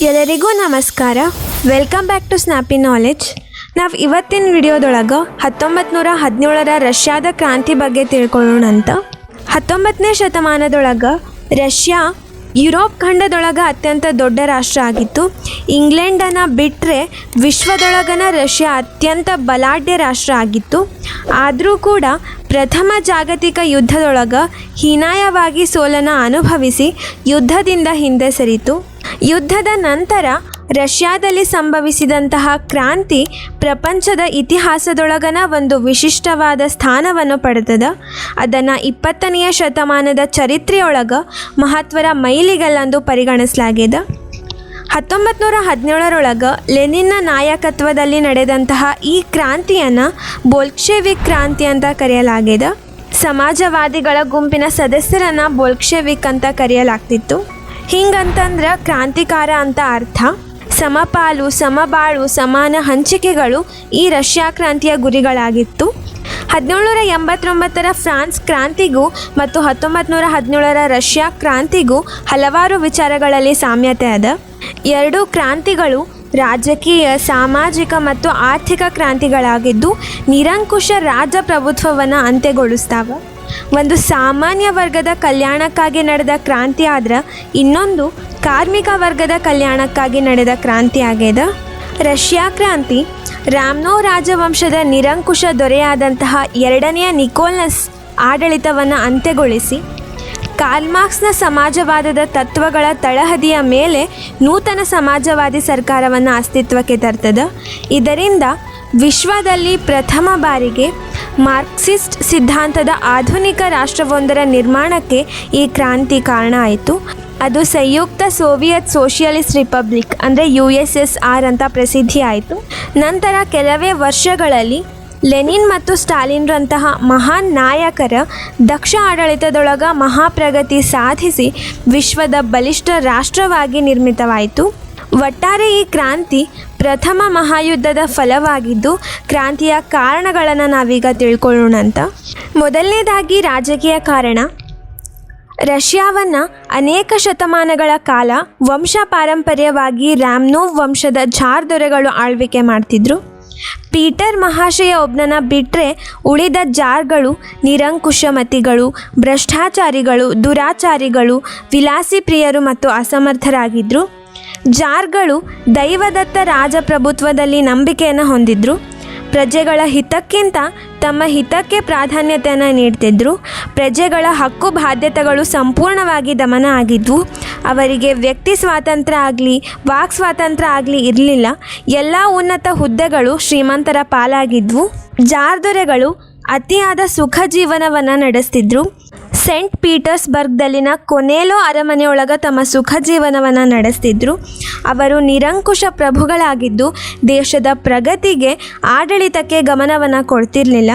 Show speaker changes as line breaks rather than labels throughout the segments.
ಎಲ್ಲರಿಗೂ ನಮಸ್ಕಾರ. Welcome back to Snappy Knowledge ನಾವು ಇವತ್ತಿನ ವಿಡಿಯೋದೊಳಗೆ ಹತ್ತೊಂಬತ್ತು ನೂರ ಹದಿನೇಳರ ರಷ್ಯಾದ ಕ್ರಾಂತಿ ಬಗ್ಗೆ ತಿಳ್ಕೊಳ್ಳೋಣ ಅಂತ. ಹತ್ತೊಂಬತ್ತನೇ ಶತಮಾನದೊಳಗೆ ರಷ್ಯಾ ಯುರೋಪ್ ಖಂಡದೊಳಗೆ ಅತ್ಯಂತ ದೊಡ್ಡ ರಾಷ್ಟ್ರ ಆಗಿತ್ತು. ಇಂಗ್ಲೆಂಡನ್ನು ಬಿಟ್ಟರೆ ವಿಶ್ವದೊಳಗನ ರಷ್ಯಾ ಅತ್ಯಂತ ಬಲಾಢ್ಯ ರಾಷ್ಟ್ರ ಆಗಿತ್ತು. ಆದರೂ ಕೂಡ ಪ್ರಥಮ ಜಾಗತಿಕ ಯುದ್ಧದೊಳಗೆ ಹೀನಾಯವಾಗಿ ಸೋಲನ್ನು ಅನುಭವಿಸಿ ಯುದ್ಧದಿಂದ ಹಿಂದೆ ಸರಿತು. ಯುದ್ಧದ ನಂತರ ರಷ್ಯಾದಲ್ಲಿ ಸಂಭವಿಸಿದಂತಹ ಕ್ರಾಂತಿ ಪ್ರಪಂಚದ ಇತಿಹಾಸದೊಳಗನ ಒಂದು ವಿಶಿಷ್ಟವಾದ ಸ್ಥಾನವನ್ನು ಪಡೆದದ. ಅದನ್ನು ಇಪ್ಪತ್ತನೆಯ ಶತಮಾನದ ಚರಿತ್ರೆಯೊಳಗ ಮಹತ್ವರ ಮೈಲಿಗಲ್ಲಂದು ಪರಿಗಣಿಸಲಾಗಿದೆ ಹತ್ತೊಂಬತ್ತು ನೂರ ಹದಿನೇಳರೊಳಗೆ ಲೆನಿನ್ನ ನಾಯಕತ್ವದಲ್ಲಿ ನಡೆದಂತಹ ಈ ಕ್ರಾಂತಿಯನ್ನು ಬೋಲ್ಕ್ಷೆವಿಕ್ ಕ್ರಾಂತಿ ಅಂತ ಕರೆಯಲಾಗಿದೆ ಸಮಾಜವಾದಿಗಳ ಗುಂಪಿನ ಸದಸ್ಯರನ್ನು ಬೋಲ್ಕ್ಷೆವಿಕ್ ಅಂತ ಕರೆಯಲಾಗ್ತಿತ್ತು. ಹಿಂಗಂತಂದ್ರೆ ಕ್ರಾಂತಿಕಾರ ಅಂತ ಅರ್ಥ. ಸಮಪಾಲು, ಸಮಬಾಳು, ಸಮಾನ ಹಂಚಿಕೆಗಳು ಈ ರಷ್ಯಾ ಕ್ರಾಂತಿಯ ಗುರಿಗಳಾಗಿತ್ತು. ಹದಿನೇಳುನೂರ ಎಂಬತ್ತೊಂಬತ್ತರ ಫ್ರಾನ್ಸ್ ಕ್ರಾಂತಿಗೂ ಮತ್ತು ಹತ್ತೊಂಬತ್ತು ನೂರ ಹದಿನೇಳರ ರಷ್ಯಾ ಕ್ರಾಂತಿಗೂ ಹಲವಾರು ವಿಚಾರಗಳಲ್ಲಿ ಸಾಮ್ಯತೆ ಅದ. ಎರಡೂ ಕ್ರಾಂತಿಗಳು ರಾಜಕೀಯ, ಸಾಮಾಜಿಕ ಮತ್ತು ಆರ್ಥಿಕ ಕ್ರಾಂತಿಗಳಾಗಿದ್ದು ನಿರಂಕುಶ ರಾಜಪ್ರಭುತ್ವವನ್ನು ಅಂತ್ಯಗೊಳಿಸ್ತಾವ. ಒಂದು ಸಾಮಾನ್ಯ ವರ್ಗದ ಕಲ್ಯಾಣಕ್ಕಾಗಿ ನಡೆದ ಕ್ರಾಂತಿ ಆದ್ರೆ ಇನ್ನೊಂದು ಕಾರ್ಮಿಕ ವರ್ಗದ ಕಲ್ಯಾಣಕ್ಕಾಗಿ ನಡೆದ ಕ್ರಾಂತಿ ಆಗ್ಯದ? ರಷ್ಯಾ ಕ್ರಾಂತಿ, ರಾಮ್ನೋ ರಾಜವಂಶದ ನಿರಂಕುಶ ದೊರೆಯಾದಂತಹ ಎರಡನೆಯ ನಿಕೋಲಸ್ ಆಡಳಿತವನ್ನು ಅಂತ್ಯಗೊಳಿಸಿ ಕಾರ್ಲ್ಮಾರ್ಕ್ಸ್ನ ಸಮಾಜವಾದದ ತತ್ವಗಳ ತಳಹದಿಯ ಮೇಲೆ ನೂತನ ಸಮಾಜವಾದಿ ಸರ್ಕಾರವನ್ನು ಅಸ್ತಿತ್ವಕ್ಕೆ ತರ್ತದ? ಇದರಿಂದ ವಿಶ್ವದಲ್ಲಿ ಪ್ರಥಮ ಬಾರಿಗೆ ಮಾರ್ಕ್ಸಿಸ್ಟ್ ಸಿದ್ಧಾಂತದ ಆಧುನಿಕ ರಾಷ್ಟ್ರವೊಂದರ ನಿರ್ಮಾಣಕ್ಕೆ ಈ ಕ್ರಾಂತಿ ಕಾರಣ ಆಯಿತು. ಅದು ಸಂಯುಕ್ತ ಸೋವಿಯತ್ ಸೋಷಿಯಲಿಸ್ಟ್ ರಿಪಬ್ಲಿಕ್, ಅಂದರೆ ಯು ಎಸ್ ಎಸ್ ಆರ್ ಅಂತ ಪ್ರಸಿದ್ಧಿ ಆಯಿತು. ನಂತರ ಕೆಲವೇ ವರ್ಷಗಳಲ್ಲಿ ಲೆನಿನ್ ಮತ್ತು ಸ್ಟಾಲಿನ್ರಂತಹ ಮಹಾನ್ ನಾಯಕರ ದಕ್ಷ ಆಡಳಿತದೊಳಗ ಮಹಾಪ್ರಗತಿ ಸಾಧಿಸಿ ವಿಶ್ವದ ಬಲಿಷ್ಠ ರಾಷ್ಟ್ರವಾಗಿ ನಿರ್ಮಿತವಾಯಿತು. ಒಟ್ಟಾರೆ ಈ ಕ್ರಾಂತಿ ಪ್ರಥಮ ಮಹಾಯುದ್ಧದ ಫಲವಾಗಿದ್ದು, ಕ್ರಾಂತಿಯ ಕಾರಣಗಳನ್ನು ನಾವೀಗ ತಿಳ್ಕೊಳ್ಳೋಣ ಅಂತ ಮೊದಲನೇದಾಗಿ ರಾಜಕೀಯ ಕಾರಣ. ರಷ್ಯಾವನ್ನು ಅನೇಕ ಶತಮಾನಗಳ ಕಾಲ ವಂಶ ಪಾರಂಪರ್ಯವಾಗಿ ರ್ಯಾಮ್ನೋವ್ ವಂಶದ ಜಾರ್ ದೊರೆಗಳು ಆಳ್ವಿಕೆ ಮಾಡ್ತಿದ್ರು. ಪೀಟರ್ ಮಹಾಶಯ ಒಬ್ಬನನ್ನ ಬಿಟ್ಟರೆ ಉಳಿದ ಜಾರ್ಗಳು ನಿರಂಕುಶಮತಿಗಳು, ಭ್ರಷ್ಟಾಚಾರಿಗಳು, ದುರಾಚಾರಿಗಳು, ವಿಲಾಸಿ ಪ್ರಿಯರು ಮತ್ತು ಅಸಮರ್ಥರಾಗಿದ್ದರು ಜಾರ್ಗಳು ದೈವದತ್ತ ರಾಜಪ್ರಭುತ್ವದಲ್ಲಿ ನಂಬಿಕೆಯನ್ನು ಹೊಂದಿದ್ರು. ಪ್ರಜೆಗಳ ಹಿತಕ್ಕಿಂತ ತಮ್ಮ ಹಿತಕ್ಕೆ ಪ್ರಾಧಾನ್ಯತೆಯನ್ನು ನೀಡ್ತಿದ್ರು. ಪ್ರಜೆಗಳ ಹಕ್ಕು ಬಾಧ್ಯತೆಗಳು ಸಂಪೂರ್ಣವಾಗಿ ದಮನ ಆಗಿದ್ವು. ಅವರಿಗೆ ವ್ಯಕ್ತಿ ಸ್ವಾತಂತ್ರ್ಯ ಆಗಲಿ, ವಾಕ್ ಸ್ವಾತಂತ್ರ್ಯ ಆಗಲಿ ಇರಲಿಲ್ಲ. ಎಲ್ಲ ಉನ್ನತ ಹುದ್ದೆಗಳು ಶ್ರೀಮಂತರ ಪಾಲಾಗಿದ್ವು. ಜಾರ್ದೊರೆಗಳು ಅತಿಯಾದ ಸುಖ ಜೀವನವನ್ನು ನಡೆಸ್ತಿದ್ರು. ಸೆಂಟ್ ಪೀಟರ್ಸ್ಬರ್ಗ್ದಲ್ಲಿನ ಕೊನೆಲೋ ಅರಮನೆಯೊಳಗ ತಮ್ಮ ಸುಖ ಜೀವನವನ್ನು ನಡೆಸ್ತಿದ್ರು. ಅವರು ನಿರಂಕುಶ ಪ್ರಭುಗಳಾಗಿದ್ದು ದೇಶದ ಪ್ರಗತಿಗೆ ಆಡಳಿತಕ್ಕೆ ಗಮನವನ್ನು ಕೊಡ್ತಿರಲಿಲ್ಲ.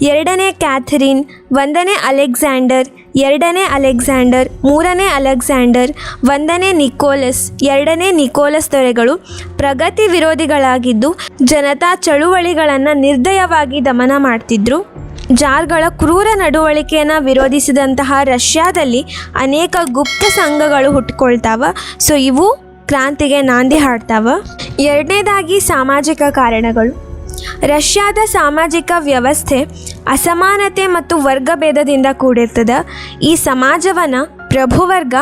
ಎರಡನೇ ಕ್ಯಾಥರಿನ್, ಒಂದನೇ ಅಲೆಕ್ಸಾಂಡರ್, ಎರಡನೇ ಅಲೆಕ್ಸಾಂಡರ್, ಮೂರನೇ ಅಲೆಕ್ಸಾಂಡರ್, ಒಂದನೇ ನಿಕೋಲಸ್, ಎರಡನೇ ನಿಕೋಲಸ್ ದೊರೆಗಳು ಪ್ರಗತಿ ವಿರೋಧಿಗಳಾಗಿದ್ದು ಜನತಾ ಚಳುವಳಿಗಳನ್ನು ನಿರ್ದಯವಾಗಿ ದಮನ ಮಾಡ್ತಿದ್ರು. ಜಾರ್ಗಳ ಕ್ರೂರ ನಡವಳಿಕೆಯನ್ನು ವಿರೋಧಿಸಿದಂತಹ ರಷ್ಯಾದಲ್ಲಿ ಅನೇಕ ಗುಪ್ತ ಸಂಘಗಳು ಹುಟ್ಕೊಳ್ತಾವ ಸೊ ಇವು ಕ್ರಾಂತಿಗೆ ನಾಂದಿ ಹಾಡ್ತಾವ. ಎರಡನೇದಾಗಿ ಸಾಮಾಜಿಕ ಕಾರಣಗಳು. ರಷ್ಯಾದ ಸಾಮಾಜಿಕ ವ್ಯವಸ್ಥೆ ಅಸಮಾನತೆ ಮತ್ತು ವರ್ಗಭೇದದಿಂದ ಕೂಡಿರ್ತದೆ. ಈ ಸಮಾಜವನ್ನು ಪ್ರಭುವರ್ಗ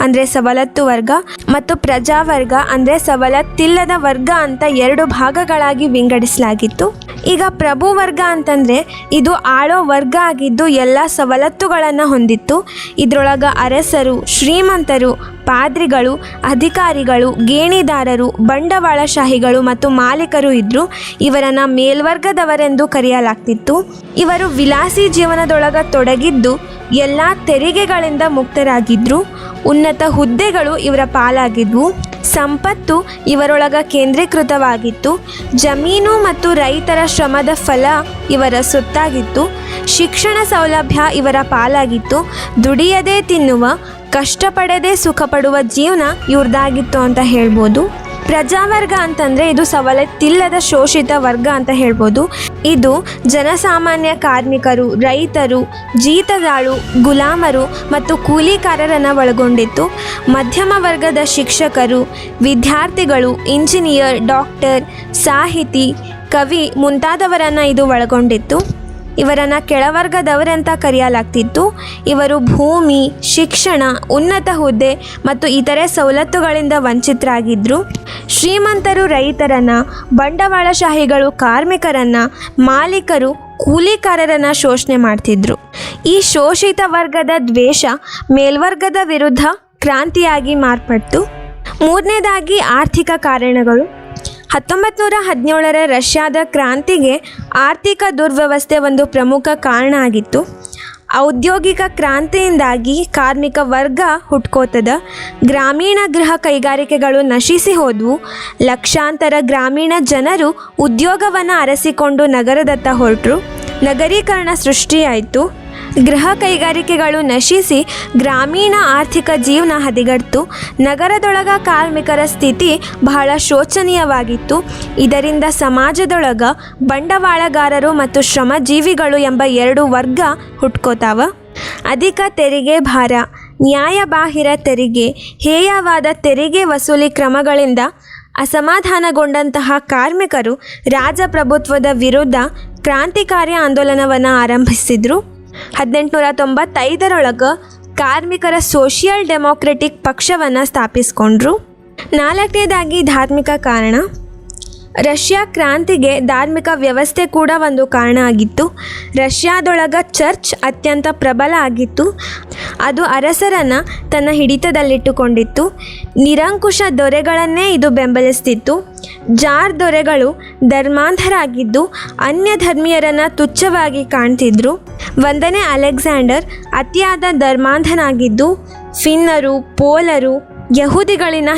ಅಂದರೆ ಸವಲತ್ತು ವರ್ಗ ಮತ್ತು ಪ್ರಜಾವರ್ಗ ಅಂದರೆ ಸವಲತ್ತಿಲ್ಲದ ವರ್ಗ ಅಂತ ಎರಡು ಭಾಗಗಳಾಗಿ ವಿಂಗಡಿಸಲಾಗಿತ್ತು. ಈಗ ಪ್ರಭು ವರ್ಗ ಅಂತಂದರೆ ಇದು ಆಳೋ ವರ್ಗ ಆಗಿದ್ದು ಎಲ್ಲ ಸವಲತ್ತುಗಳನ್ನು ಹೊಂದಿತ್ತು. ಇದರೊಳಗೆ ಅರಸರು, ಶ್ರೀಮಂತರು ಪಾದ್ರಿಗಳು, ಅಧಿಕಾರಿಗಳು, ಗೇಣಿದಾರರು, ಬಂಡವಾಳಶಾಹಿಗಳು ಮತ್ತು ಮಾಲೀಕರು ಇದ್ದರು ಇವರನ್ನು ಮೇಲ್ವರ್ಗದವರೆಂದು ಕರೆಯಲಾಗ್ತಿತ್ತು. ಇವರು ವಿಲಾಸಿ ಜೀವನದೊಳಗೆ ತೊಡಗಿದ್ದು, ಎಲ್ಲ ತೆರಿಗೆಗಳಿಂದ ಮುಕ್ತರಾಗಿದ್ದರು ಉನ್ನತ ಹುದ್ದೆಗಳು ಇವರ ಪಾಲಾಗಿದ್ವು. ಸಂಪತ್ತು ಇವರೊಳಗ ಕೇಂದ್ರೀಕೃತವಾಗಿತ್ತು. ಜಮೀನು ಮತ್ತು ರೈತರ ಶ್ರಮದ ಫಲ ಇವರ ಸೊತ್ತಾಗಿತ್ತು ಶಿಕ್ಷಣ ಸೌಲಭ್ಯ ಇವರ ಪಾಲಾಗಿತ್ತು. ದುಡಿಯದೇ ತಿನ್ನುವ ಕಷ್ಟಪಡದೆ ಸುಖಪಡುವ ಜೀವನ ಇವ್ರದ್ದಾಗಿತ್ತು ಅಂತ ಹೇಳ್ಬೋದು. ಪ್ರಜಾವರ್ಗ ಅಂತಂದರೆ ಇದು ಸವಲತ್ತಿಲ್ಲದ ಶೋಷಿತ ವರ್ಗ ಅಂತ ಹೇಳ್ಬೋದು. ಇದು ಜನಸಾಮಾನ್ಯ ಕಾರ್ಮಿಕರು, ರೈತರು, ಜೀತದಾಳು, ಗುಲಾಮರು ಮತ್ತು ಕೂಲಿಕಾರರನ್ನು ಒಳಗೊಂಡಿತ್ತು. ಮಧ್ಯಮ ವರ್ಗದ ಶಿಕ್ಷಕರು, ವಿದ್ಯಾರ್ಥಿಗಳು, ಇಂಜಿನಿಯರ್, ಡಾಕ್ಟರ್, ಸಾಹಿತಿ, ಕವಿ ಮುಂತಾದವರನ್ನು ಇದು ಒಳಗೊಂಡಿತ್ತು. ಇವರನ್ನು ಕೆಳವರ್ಗದವರಂತ ಕರೆಯಲಾಗ್ತಿತ್ತು. ಇವರು ಭೂಮಿ, ಶಿಕ್ಷಣ, ಉನ್ನತ ಹುದ್ದೆ ಮತ್ತು ಇತರೆ ಸವಲತ್ತುಗಳಿಂದ ವಂಚಿತರಾಗಿದ್ದರು ಶ್ರೀಮಂತರು ರೈತರನ್ನು, ಬಂಡವಾಳಶಾಹಿಗಳು ಕಾರ್ಮಿಕರನ್ನು, ಮಾಲೀಕರು ಕೂಲಿಕಾರರನ್ನು ಶೋಷಣೆ ಮಾಡ್ತಿದ್ರು. ಈ ಶೋಷಿತ ವರ್ಗದ ದ್ವೇಷ ಮೇಲ್ವರ್ಗದ ವಿರುದ್ಧ ಕ್ರಾಂತಿಯಾಗಿ ಮಾರ್ಪಟ್ಟು ಮೂರನೇದಾಗಿ ಆರ್ಥಿಕ ಕಾರಣಗಳು. ಹತ್ತೊಂಬತ್ತು ನೂರ ಹದಿನೇಳರ ರಷ್ಯಾದ ಕ್ರಾಂತಿಗೆ ಆರ್ಥಿಕ ದುರ್ವ್ಯವಸ್ಥೆ ಒಂದು ಪ್ರಮುಖ ಕಾರಣ ಆಗಿತ್ತು. ಔದ್ಯೋಗಿಕ ಕ್ರಾಂತಿಯಿಂದಾಗಿ ಕಾರ್ಮಿಕ ವರ್ಗ ಹುಟ್ಕೋತದ. ಗ್ರಾಮೀಣ ಗೃಹ ಕೈಗಾರಿಕೆಗಳು ನಶಿಸಿ ಹೋದವು. ಲಕ್ಷಾಂತರ ಗ್ರಾಮೀಣ ಜನರು ಉದ್ಯೋಗವನ್ನು ಅರಸಿಕೊಂಡು ನಗರದತ್ತ ಹೊರಟರು. ನಗರೀಕರಣ ಸೃಷ್ಟಿಯಾಯಿತು. ಗೃಹ ಕೈಗಾರಿಕೆಗಳು ನಶಿಸಿ ಗ್ರಾಮೀಣ ಆರ್ಥಿಕ ಜೀವನ ಹದಿಗಟ್ತು ನಗರದೊಳಗ ಕಾರ್ಮಿಕರ ಸ್ಥಿತಿ ಬಹಳ ಶೋಚನೀಯವಾಗಿತ್ತು. ಇದರಿಂದ ಸಮಾಜದೊಳಗ ಬಂಡವಾಳಗಾರರು ಮತ್ತು ಶ್ರಮಜೀವಿಗಳು ಎಂಬ ಎರಡು ವರ್ಗ ಹುಟ್ಕೋತಾವ. ಅಧಿಕ ತೆರಿಗೆ ಭಾರ, ನ್ಯಾಯಬಾಹಿರ ತೆರಿಗೆ, ಹೇಯವಾದ ತೆರಿಗೆ ವಸೂಲಿ ಕ್ರಮಗಳಿಂದ ಅಸಮಾಧಾನಗೊಂಡಂತಹ ಕಾರ್ಮಿಕರು ರಾಜಪ್ರಭುತ್ವದ ವಿರುದ್ಧ ಕ್ರಾಂತಿಕಾರಿ ಆಂದೋಲನವನ್ನು ಆರಂಭಿಸಿದರು. ಹದಿನೆಂಟುನೂರ ತೊಂಬತ್ತೈದರೊಳಗೆ ಕಾರ್ಮಿಕರ ಸೋಷಿಯಲ್ ಡೆಮೋಕ್ರೆಟಿಕ್ ಪಕ್ಷವನ್ನು ಸ್ಥಾಪಿಸಿಕೊಂಡ್ರು. ನಾಲ್ಕನೇದಾಗಿ ಧಾರ್ಮಿಕ ಕಾರಣ. ರಷ್ಯಾ ಕ್ರಾಂತಿಗೆ ಧಾರ್ಮಿಕ ವ್ಯವಸ್ಥೆ ಕೂಡ ಒಂದು ಕಾರಣ ಆಗಿತ್ತು. ರಷ್ಯಾದೊಳಗ ಚರ್ಚ್ ಅತ್ಯಂತ ಪ್ರಬಲ ಆಗಿತ್ತು. ಅದು ಅರಸರನ್ನು ತನ್ನ ಹಿಡಿತದಲ್ಲಿಟ್ಟುಕೊಂಡಿತ್ತು. ನಿರಂಕುಶ ದೊರೆಗಳನ್ನೇ ಇದು ಬೆಂಬಲಿಸ್ತಿತ್ತು. ಜಾರ್ ದೊರೆಗಳು ಧರ್ಮಾಂಧರಾಗಿದ್ದು ಅನ್ಯ ಧರ್ಮೀಯರನ್ನು ತುಚ್ಛವಾಗಿ ಕಾಣ್ತಿದ್ರು. ಒಂದನೇ ಅಲೆಕ್ಸಾಂಡರ್ ಅತಿಯಾದ ಧರ್ಮಾಂಧನಾಗಿದ್ದು ಫಿನ್ನರು, ಪೋಲರು ಯಹೂದಿಗಳಿನ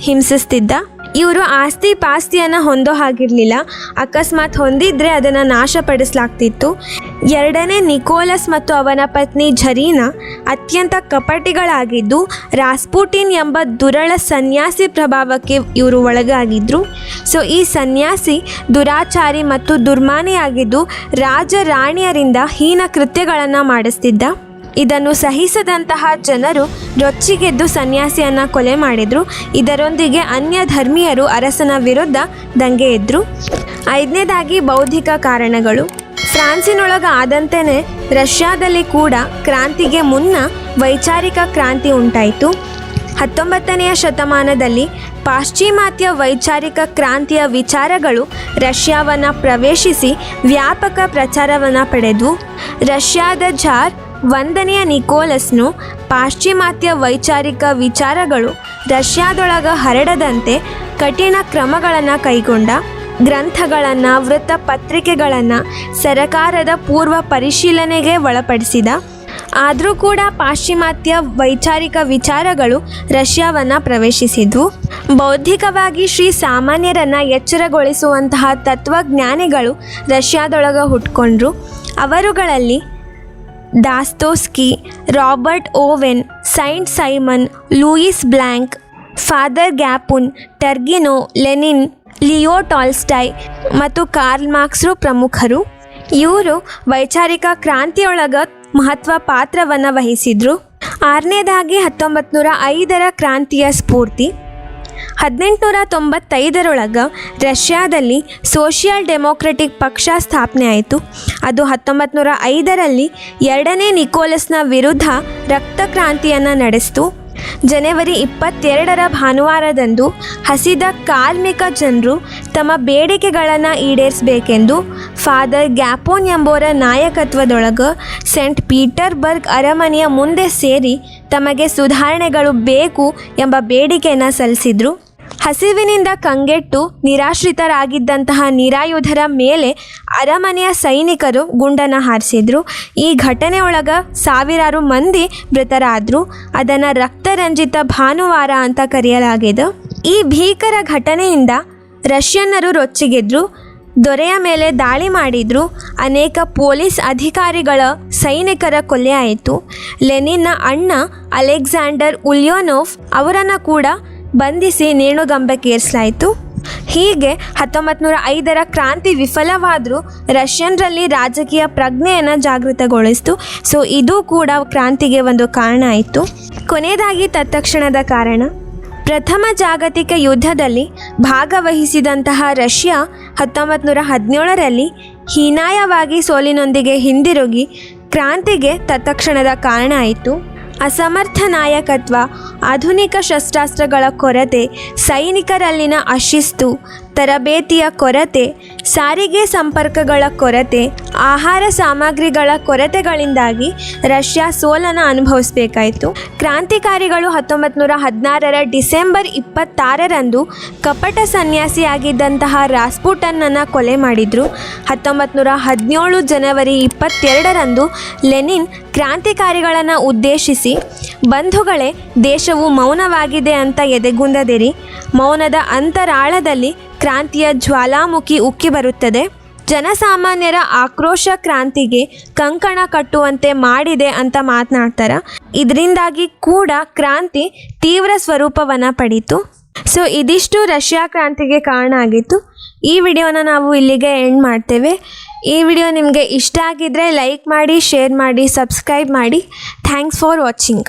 ಹಿಂಸಿಸ್ತಿದ್ದ. ಇವರು ಆಸ್ತಿ ಪಾಸ್ತಿಯನ್ನು ಹೊಂದೋ ಹಾಗಿರಲಿಲ್ಲ. ಅಕಸ್ಮಾತ್ ಹೊಂದಿದ್ರೆ ಅದನ್ನು ನಾಶಪಡಿಸಲಾಗ್ತಿತ್ತು. ಎರಡನೇ ನಿಕೋಲಸ್ ಮತ್ತು ಅವನ ಪತ್ನಿ ಝರೀನಾ ಅತ್ಯಂತ ಕಪಟಿಗಳಾಗಿದ್ದು, ರಾಸ್ಪುಟಿನ್ ಎಂಬ ದುರಳ ಸನ್ಯಾಸಿ ಪ್ರಭಾವಕ್ಕೆ ಇವರು ಒಳಗಾಗಿದ್ದರು ಸೊ, ಈ ಸನ್ಯಾಸಿ ದುರಾಚಾರಿ ಮತ್ತು ದುರ್ಮಾನಿಯಾಗಿದ್ದು ರಾಜ ರಾಣಿಯರಿಂದ ಹೀನ ಕೃತ್ಯಗಳನ್ನು ಮಾಡಿಸ್ತಿದ್ದ. ಇದನ್ನು ಸಹಿಸದಂತಹ ಜನರು ರೊಚ್ಚಿಗೆದ್ದು ಸನ್ಯಾಸಿಯನ್ನು ಕೊಲೆ ಮಾಡಿದರು. ಇದರೊಂದಿಗೆ ಅನ್ಯ ಧರ್ಮೀಯರು ಅರಸನ ವಿರುದ್ಧ ದಂಗೆ ಎದ್ದರು ಐದನೇದಾಗಿ ಬೌದ್ಧಿಕ ಕಾರಣಗಳು. ಫ್ರಾನ್ಸಿನೊಳಗೆ ಆದಂತೆಯೇ ರಷ್ಯಾದಲ್ಲಿ ಕೂಡ ಕ್ರಾಂತಿಗೆ ಮುನ್ನ ವೈಚಾರಿಕ ಕ್ರಾಂತಿ ಉಂಟಾಯಿತು. ಹತ್ತೊಂಬತ್ತನೆಯ ಶತಮಾನದಲ್ಲಿ ಪಾಶ್ಚಿಮಾತ್ಯ ವೈಚಾರಿಕ ಕ್ರಾಂತಿಯ ವಿಚಾರಗಳು ರಷ್ಯಾವನ್ನು ಪ್ರವೇಶಿಸಿ ವ್ಯಾಪಕ ಪ್ರಚಾರವನ್ನು ಪಡೆದವು ರಷ್ಯಾದ ಜಾರ್ ಒಂದನೆಯ ನಿಕೋಲಸ್ನು ಪಾಶ್ಚಿಮಾತ್ಯ ವೈಚಾರಿಕ ವಿಚಾರಗಳು ರಷ್ಯಾದೊಳಗ ಹರಡದಂತೆ ಕಠಿಣ ಕ್ರಮಗಳನ್ನು ಕೈಗೊಂಡ. ಗ್ರಂಥಗಳನ್ನು ವೃತ್ತಪತ್ರಿಕೆಗಳನ್ನು ಸರಕಾರದ ಪೂರ್ವ ಪರಿಶೀಲನೆಗೆ ಒಳಪಡಿಸಿದ. ಆದರೂ ಕೂಡ ಪಾಶ್ಚಿಮಾತ್ಯ ವೈಚಾರಿಕ ವಿಚಾರಗಳು ರಷ್ಯಾವನ್ನು ಪ್ರವೇಶಿಸಿದ್ವು. ಬೌದ್ಧಿಕವಾಗಿ ಶ್ರೀ ಸಾಮಾನ್ಯರನ್ನು ಎಚ್ಚರಗೊಳಿಸುವಂತಹ ತತ್ವಜ್ಞಾನಿಗಳು ರಷ್ಯಾದೊಳಗೆ ಹುಟ್ಕೊಂಡ್ರು. ಅವರುಗಳಲ್ಲಿ Dostoevsky, Robert Owen, Saint Simon, Louis Blanc Father Gapon, Turgenev, Lenin Leo Tolstoy ಮತ್ತು ಕಾರ್ಲ್ ಮಾರ್ಕ್ಸ್ರು ಪ್ರಮುಖರು. ಇವರು ವೈಚಾರಿಕ ಕ್ರಾಂತಿಯೊಳಗ ಮಹತ್ವ ಪಾತ್ರವನ್ನು ವಹಿಸಿದ್ರು. ಆರನೇದಾಗಿ ಹತ್ತೊಂಬತ್ತು ನೂರ ಐದರ ಕ್ರಾಂತಿಯ ಸ್ಫೂರ್ತಿ. ಹದಿನೆಂಟುನೂರ ತೊಂಬತ್ತೈದರೊಳಗೆ ರಷ್ಯಾದಲ್ಲಿ ಸೋಷಿಯಲ್ ಡೆಮೋಕ್ರೆಟಿಕ್ ಪಕ್ಷ ಸ್ಥಾಪನೆ ಆಯಿತು. ಅದು ಹತ್ತೊಂಬತ್ತು ನೂರ ಐದರಲ್ಲಿ ಎರಡನೇ ನಿಕೋಲಸ್ನ ವಿರುದ್ಧ ರಕ್ತ ಕ್ರಾಂತಿಯನ್ನು ನಡೆಸಿತು. ಜನವರಿ ಇಪ್ಪತ್ತೆರಡರ ಭಾನುವಾರದಂದು ಹಸಿದ ಕಾರ್ಮಿಕ ಜನರು ತಮ್ಮ ಬೇಡಿಕೆಗಳನ್ನು ಈಡೇರಿಸಬೇಕೆಂದು ಫಾದರ್ ಗ್ಯಾಪೋನ್ ಎಂಬುವರ ನಾಯಕತ್ವದೊಳಗೆ ಸೆಂಟ್ ಪೀಟರ್ಬರ್ಗ್ ಅರಮನೆಯ ಮುಂದೆ ಸೇರಿ ತಮಗೆ ಸುಧಾರಣೆಗಳು ಬೇಕು ಎಂಬ ಬೇಡಿಕೆಯನ್ನು ಸಲ್ಲಿಸಿದರು. ಹಸಿವಿನಿಂದ ಕಂಗೆಟ್ಟು ನಿರಾಶ್ರಿತರಾಗಿದ್ದಂತಹ ನಿರಾಯುಧರ ಮೇಲೆ ಅರಮನೆಯ ಸೈನಿಕರು ಗುಂಡನ್ನು ಹಾರಿಸಿದ್ರು. ಈ ಘಟನೆ ಒಳಗ ಸಾವಿರಾರು ಮಂದಿ ಮೃತರಾದರು. ಅದನ್ನು ರಕ್ತರಂಜಿತ ಭಾನುವಾರ ಅಂತ ಕರೆಯಲಾಗಿದೆ. ಈ ಭೀಕರ ಘಟನೆಯಿಂದ ರಷ್ಯನ್ನರು ರೊಚ್ಚಿಗೆದ್ರು. ದೊರೆಯ ಮೇಲೆ ದಾಳಿ ಮಾಡಿದ್ರು. ಅನೇಕ ಪೊಲೀಸ್ ಅಧಿಕಾರಿಗಳ ಸೈನಿಕರ ಕೊಲೆ ಆಯಿತು. ಲೆನಿನ್ನ ಅಣ್ಣ ಅಲೆಕ್ಸಾಂಡರ್ ಉಲ್ಯೋನೋವ್ ಅವರನ್ನು ಕೂಡ ಬಂಧಿಸಿ ನೇಣುಗಂಬಕ್ಕೇರಿಸಲಾಯಿತು. ಹೀಗೆ ಹತ್ತೊಂಬತ್ತು ನೂರ ಐದರ ಕ್ರಾಂತಿ ವಿಫಲವಾದರೂ ರಷ್ಯನ್ರಲ್ಲಿ ರಾಜಕೀಯ ಪ್ರಜ್ಞೆಯನ್ನು ಜಾಗೃತಗೊಳಿಸಿತು. ಸೊ, ಇದು ಕೂಡ ಕ್ರಾಂತಿಗೆ ಒಂದು ಕಾರಣ ಆಯಿತು. ಕೊನೆಯದಾಗಿ ತತ್ಕ್ಷಣದ ಕಾರಣ. ಪ್ರಥಮ ಜಾಗತಿಕ ಯುದ್ಧದಲ್ಲಿ ಭಾಗವಹಿಸಿದಂತಹ ರಷ್ಯಾ ಹತ್ತೊಂಬತ್ತು ನೂರ ಹದಿನೇಳರಲ್ಲಿ ಹೀನಾಯವಾಗಿ ಸೋಲಿನೊಂದಿಗೆ ಹಿಂದಿರುಗಿ ಕ್ರಾಂತಿಗೆ ತತ್ಕ್ಷಣದ ಕಾರಣ ಆಯಿತು. ಅಸಮರ್ಥ ನಾಯಕತ್ವ ಆಧುನಿಕ ಶಸ್ತ್ರಾಸ್ತ್ರಗಳ ಕೊರತೆ ಸೈನಿಕರಲ್ಲಿನ ಅಶಿಸ್ತು ತರಬೇತಿಯ ಕೊರತೆ, ಸಾರಿಗೆ ಸಂಪರ್ಕಗಳ ಕೊರತೆ, ಆಹಾರ ಸಾಮಗ್ರಿಗಳ ಕೊರತೆಗಳಿಂದಾಗಿ ರಷ್ಯಾ ಸೋಲನ್ನು ಅನುಭವಿಸಬೇಕಾಯಿತು. ಕ್ರಾಂತಿಕಾರಿಗಳು ಹತ್ತೊಂಬತ್ತು ನೂರ ಹದಿನಾರರ ಡಿಸೆಂಬರ್ ಇಪ್ಪತ್ತಾರರಂದು ಕಪಟ ಸನ್ಯಾಸಿಯಾಗಿದ್ದಂತಹ ರಾಸ್ಪುಟನ್ನನ್ನು ಕೊಲೆ ಮಾಡಿದರು. ಹತ್ತೊಂಬತ್ತು ನೂರ ಹದಿನೇಳು ಜನವರಿ ಇಪ್ಪತ್ತೆರಡರಂದು ಲೆನಿನ್ ಕ್ರಾಂತಿಕಾರಿಗಳನ್ನು ಉದ್ದೇಶಿಸಿ, ಬಂಧುಗಳೇ, ದೇಶವು ಮೌನವಾಗಿದೆ ಅಂತ ಎದೆಗುಂದದಿರಿ, ಮೌನದ ಅಂತರಾಳದಲ್ಲಿ ಕ್ರಾಂತಿಯ ಜ್ವಾಲಾಮುಖಿ ಉಕ್ಕಿ ಬರುತ್ತದೆ. ಜನಸಾಮಾನ್ಯರ ಆಕ್ರೋಶ ಕ್ರಾಂತಿಗೆ ಕಂಕಣ ಕಟ್ಟುವಂತೆ ಮಾಡಿದೆ ಅಂತ ಮಾತನಾಡ್ತಾರೆ. ಇದರಿಂದಾಗಿ ಕೂಡ ಕ್ರಾಂತಿ ತೀವ್ರ ಸ್ವರೂಪವನ್ನು ಪಡೀತು. ಸೊ ಇದಿಷ್ಟು ರಷ್ಯಾ ಕ್ರಾಂತಿಗೆ ಕಾರಣ ಆಗಿತ್ತು. ಈ ವಿಡಿಯೋನ ನಾವು ಇಲ್ಲಿಗೆ ಎಂಡ್ ಮಾಡ್ತೇವೆ. ಈ ವಿಡಿಯೋ ನಿಮಗೆ ಇಷ್ಟ ಆಗಿದ್ದರೆ ಲೈಕ್ ಮಾಡಿ ಶೇರ್ ಮಾಡಿ ಸಬ್ಸ್ಕ್ರೈಬ್ ಮಾಡಿ. Thanks for watching